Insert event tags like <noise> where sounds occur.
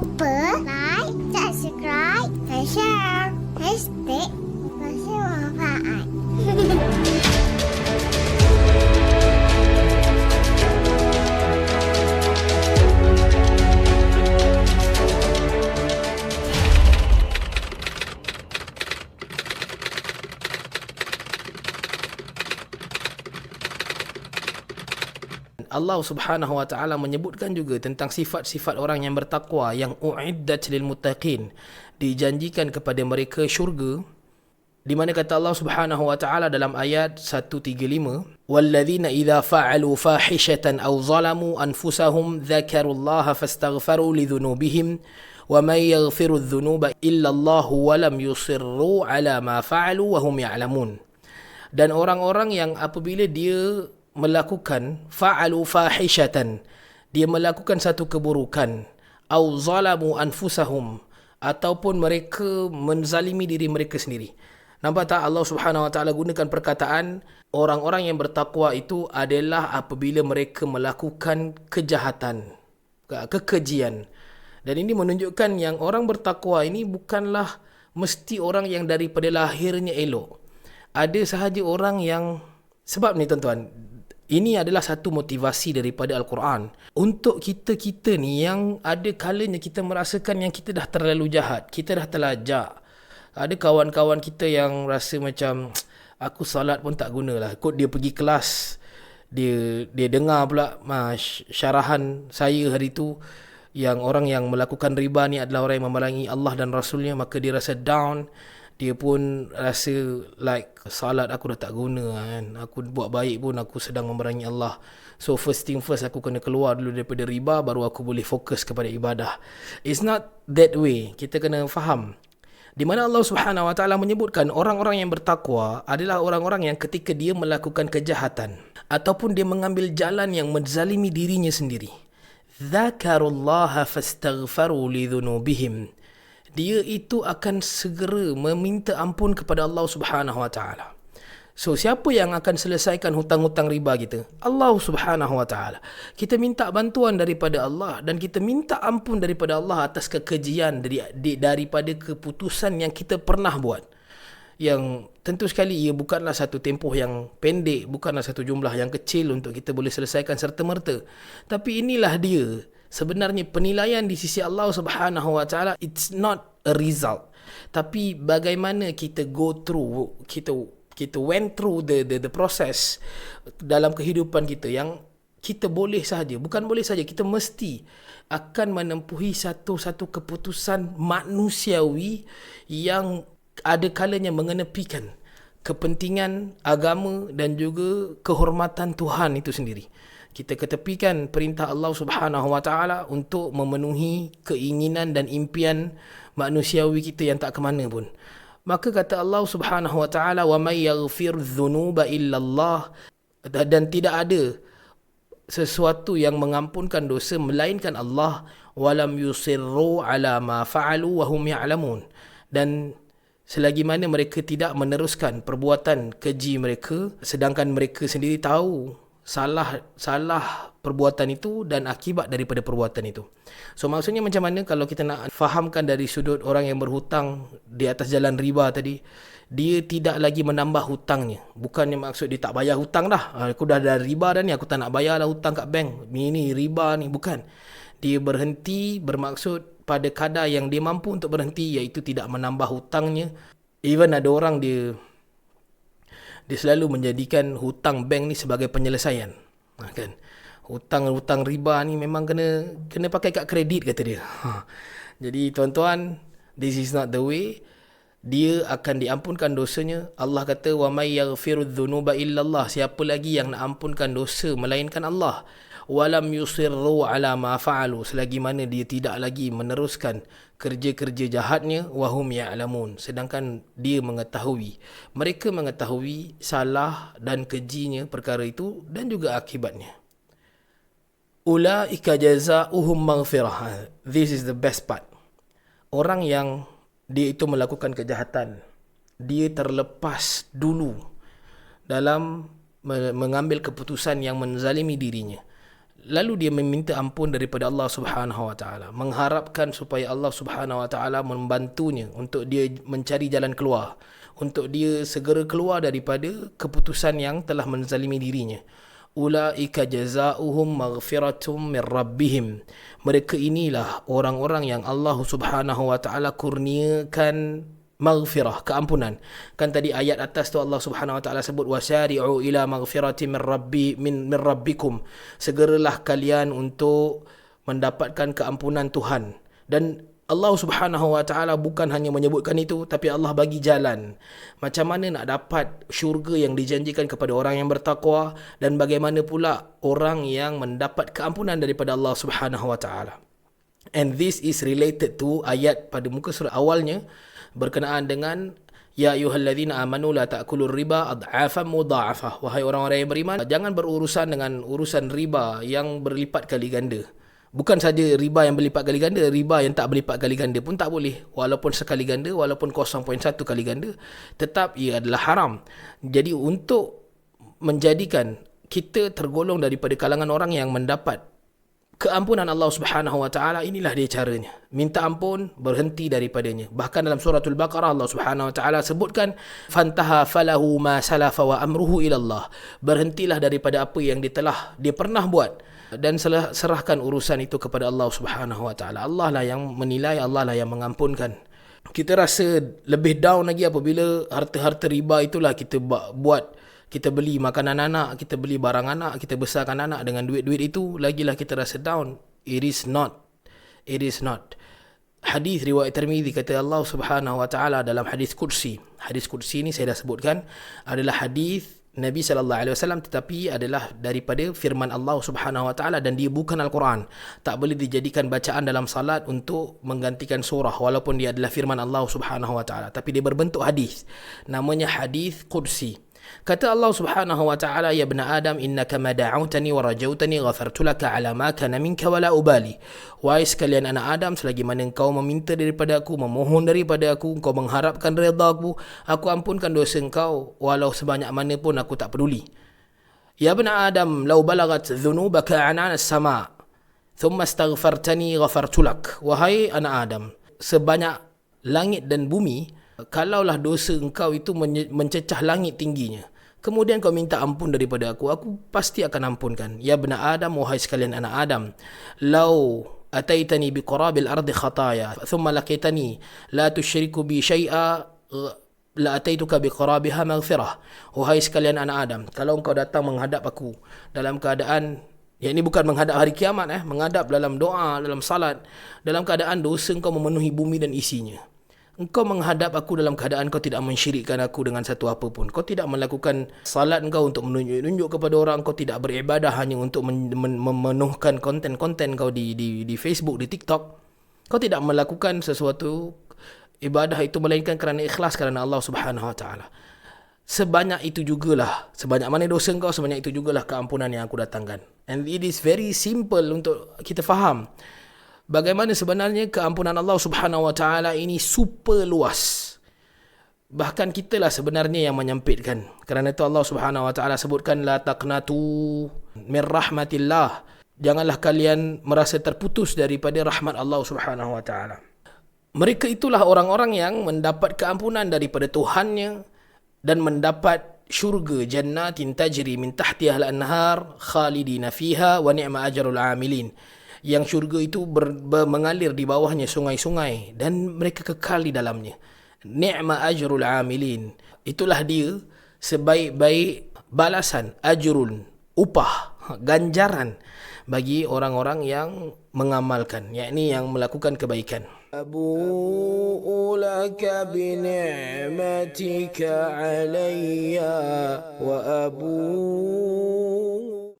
lupa like, subscribe dan share. Hashtag Allah Subhanahu wa taala menyebutkan juga tentang sifat-sifat orang yang bertakwa yang uiddat lil muttaqin. Dijanjikan kepada mereka syurga. Di mana kata Allah Subhanahu wa taala dalam ayat 135 walladzina idza fa'alu fahishatan aw zalamu anfusahum dzakarullaha fastaghfaru lidzunubihim wa man yaghfiru dzunuba illa Allah wa lam yusirru ala ma fa'alu wa hum ya'lamun. Dan orang-orang yang apabila dia melakukan fa'alu fahishatan. Dia melakukan satu keburukan. Au zalamu anfusahum. Ataupun mereka menzalimi diri mereka sendiri. Nampak tak? Allah Subhanahu wa taala gunakan perkataan orang-orang yang bertakwa itu adalah apabila mereka melakukan kejahatan. Kekejian. Dan ini menunjukkan yang orang bertakwa ini bukanlah mesti orang yang daripada lahirnya elok. Ada sahaja orang yang sebab ni tuan-tuan ini adalah satu motivasi daripada Al-Quran. Untuk kita-kita ni yang ada kalanya kita merasakan yang kita dah terlalu jahat. Kita dah terlajak. Ada kawan-kawan kita yang rasa macam <tsk> aku salat pun tak guna lah. Kod dia pergi kelas. Dia dia dengar pula syarahan saya hari tu yang orang yang melakukan riba ni adalah orang yang memerangi Allah dan Rasulnya maka dia rasa down dia pun rasa like salat aku dah tak guna kan. Aku buat baik pun aku sedang memerangi Allah. So first thing first aku kena keluar dulu daripada riba baru aku boleh fokus kepada ibadah. It's not that way. Kita kena faham. Di mana Allah Subhanahu Wa Taala menyebutkan orang-orang yang bertakwa adalah orang-orang yang ketika dia melakukan kejahatan ataupun dia mengambil jalan yang menzalimi dirinya sendiri. Dzakarullaha fastaghfaru lidzunubihim dia itu akan segera meminta ampun kepada Allah Subhanahu Wa Taala. So siapa yang akan selesaikan hutang-hutang riba kita? Allah Subhanahu Wa Taala. Kita minta bantuan daripada Allah dan kita minta ampun daripada Allah atas kekejian dari, daripada keputusan yang kita pernah buat. Yang tentu sekali ia bukanlah satu tempoh yang pendek, bukanlah satu jumlah yang kecil untuk kita boleh selesaikan serta merta. Tapi inilah dia sebenarnya penilaian di sisi Allah Subhanahu Wa Taala it's not a result. Tapi bagaimana kita go through kita kita went through the the the process dalam kehidupan kita yang kita boleh saja bukan boleh saja kita mesti akan menempuhi satu-satu keputusan manusiawi yang ada kalanya mengenepikan kepentingan agama dan juga kehormatan Tuhan itu sendiri kita ketepikan perintah Allah Subhanahu Wa Taala untuk memenuhi keinginan dan impian manusiawi kita yang tak ke mana pun. Maka kata Allah Subhanahu Wa Taala wa may yaghfir dhunuba illa Allah dan tidak ada sesuatu yang mengampunkan dosa melainkan Allah walam yusirru ala ma fa'alu wa hum ya'lamun dan selagi mana mereka tidak meneruskan perbuatan keji mereka sedangkan mereka sendiri tahu salah salah perbuatan itu dan akibat daripada perbuatan itu. So maksudnya macam mana kalau kita nak fahamkan dari sudut orang yang berhutang di atas jalan riba tadi, dia tidak lagi menambah hutangnya. Bukannya maksud dia tak bayar hutang dah. Ah, aku dah ada riba dah ni, aku tak nak bayar lah hutang kat bank. Ini riba ni, bukan. Dia berhenti bermaksud pada kadar yang dia mampu untuk berhenti iaitu tidak menambah hutangnya. Even ada orang dia dia selalu menjadikan hutang bank ni sebagai penyelesaian. Ha, kan? Hutang-hutang riba ni memang kena kena pakai kad kredit kata dia. Ha. Jadi tuan-tuan, this is not the way. Dia akan diampunkan dosanya. Allah kata wa may yaghfiru dzunuba illallah. Siapa lagi yang nak ampunkan dosa melainkan Allah? Walam yusirru ala ma fa'alu. Selagi mana dia tidak lagi meneruskan kerja-kerja jahatnya wahum ya'lamun. Sedangkan dia mengetahui. Mereka mengetahui salah dan kejinya perkara itu dan juga akibatnya. Ulaika jazaohum maghfirah. This is the best part. Orang yang dia itu melakukan kejahatan dia terlepas dulu dalam mengambil keputusan yang menzalimi dirinya lalu dia meminta ampun daripada Allah Subhanahu wa taala mengharapkan supaya Allah Subhanahu wa taala membantunya untuk dia mencari jalan keluar untuk dia segera keluar daripada keputusan yang telah menzalimi dirinya. Ulaika jazaohum maghfiratum min rabbihim. Mereka inilah orang-orang yang Allah Subhanahu wa taala kurniakan maghfirah keampunan. Kan tadi ayat atas tu Allah Subhanahu wa taala sebut wasari'u ila maghfirati min rabbi min, min rabbikum. Segeralah kalian untuk mendapatkan keampunan Tuhan. Dan Allah Subhanahu wa taala bukan hanya menyebutkan itu tapi Allah bagi jalan. Macam mana nak dapat syurga yang dijanjikan kepada orang yang bertakwa dan bagaimana pula orang yang mendapat keampunan daripada Allah Subhanahu wa taala. And this is related to ayat pada muka surat awalnya berkenaan dengan Ya ayuhalladzina amanu la ta'kulur riba ad'afan mudha'afah. Wahai orang-orang yang beriman, jangan berurusan dengan urusan riba yang berlipat kali ganda. Bukan saja riba yang berlipat kali ganda, riba yang tak berlipat kali ganda pun tak boleh. Walaupun sekali ganda, walaupun 0.1 kali ganda, tetap ia adalah haram. Jadi untuk menjadikan kita tergolong daripada kalangan orang yang mendapat keampunan Allah Subhanahu wa taala inilah dia caranya. Minta ampun berhenti daripadanya. Bahkan dalam suratul baqarah Allah Subhanahu wa taala sebutkan fantaha falahu ma salafa wa amruhu ila Allah. Berhentilah daripada apa yang dia telah dia pernah buat dan serahkan urusan itu kepada Allah Subhanahu wa taala. Allah lah yang menilai Allah lah yang mengampunkan. Kita rasa lebih down lagi apabila harta-harta riba itulah kita buat kita beli makanan anak, kita beli barang anak, kita besarkan anak dengan duit-duit itu, lagilah kita rasa down. It is not. It is not. Hadis riwayat Tirmizi kata Allah Subhanahu wa taala dalam hadis kursi. Hadis kursi ini saya dah sebutkan adalah hadis Nabi sallallahu alaihi wasallam tetapi adalah daripada firman Allah Subhanahu wa taala dan dia bukan al-Quran. Tak boleh dijadikan bacaan dalam salat untuk menggantikan surah walaupun dia adalah firman Allah Subhanahu wa taala tapi dia berbentuk hadis. Namanya hadis kursi. Kata Allah Subhanahu wa taala ya ibn Adam innaka ma da'awtani wa rajautani ghafartu laka ala ma kana minka wala ubali. Wahai sekalian anak Adam selagi mana engkau meminta daripada aku, memohon daripada aku, engkau mengharapkan redha aku, aku ampunkan dosa engkau walau sebanyak mana pun aku tak peduli. Ya ibn Adam law balagat dhunubaka anan as-sama' thumma astaghfartani ghafartu lak. Wahai anak Adam, sebanyak langit dan bumi kalaulah dosa engkau itu mencecah langit tingginya kemudian kau minta ampun daripada aku aku pasti akan ampunkan. Ya bena adam wahai sekalian anak adam lau ataitani bi qarabil ardi khataya thumma laqitani la tusyriku bi syai'a la ataituka bi qarabiha maghfirah. Wahai sekalian anak adam kalau engkau datang menghadap aku dalam keadaan yang ini bukan menghadap hari kiamat eh menghadap dalam doa dalam salat dalam keadaan dosa engkau memenuhi bumi dan isinya Engkau menghadap aku dalam keadaan kau tidak mensyirikkan aku dengan satu apa pun. Kau tidak melakukan salat engkau untuk menunjuk-nunjuk kepada orang. Kau tidak beribadah hanya untuk memenuhkan konten-konten kau di, di, di Facebook, di TikTok. Kau tidak melakukan sesuatu ibadah itu melainkan kerana ikhlas kerana Allah Subhanahu Wa Taala. Sebanyak itu jugalah. Sebanyak mana dosa engkau, sebanyak itu jugalah keampunan yang aku datangkan. And it is very simple untuk kita faham bagaimana sebenarnya keampunan Allah Subhanahu Wa Taala ini super luas. Bahkan kita lah sebenarnya yang menyempitkan. Kerana itu Allah Subhanahu Wa Taala sebutkan la taqnatu min rahmatillah. Janganlah kalian merasa terputus daripada rahmat Allah Subhanahu Wa Taala. Mereka itulah orang-orang yang mendapat keampunan daripada Tuhannya dan mendapat syurga jannatin tajri min tahtiha al-anhar khalidina fiha wa ni'ma ajrul amilin yang syurga itu ber, ber, mengalir di bawahnya sungai-sungai dan mereka kekal di dalamnya. Ni'ma ajrul amilin. Itulah dia sebaik-baik balasan ajrul upah ganjaran bagi orang-orang yang mengamalkan yakni yang melakukan kebaikan. أبوء لك بنعمتك علي وأبوء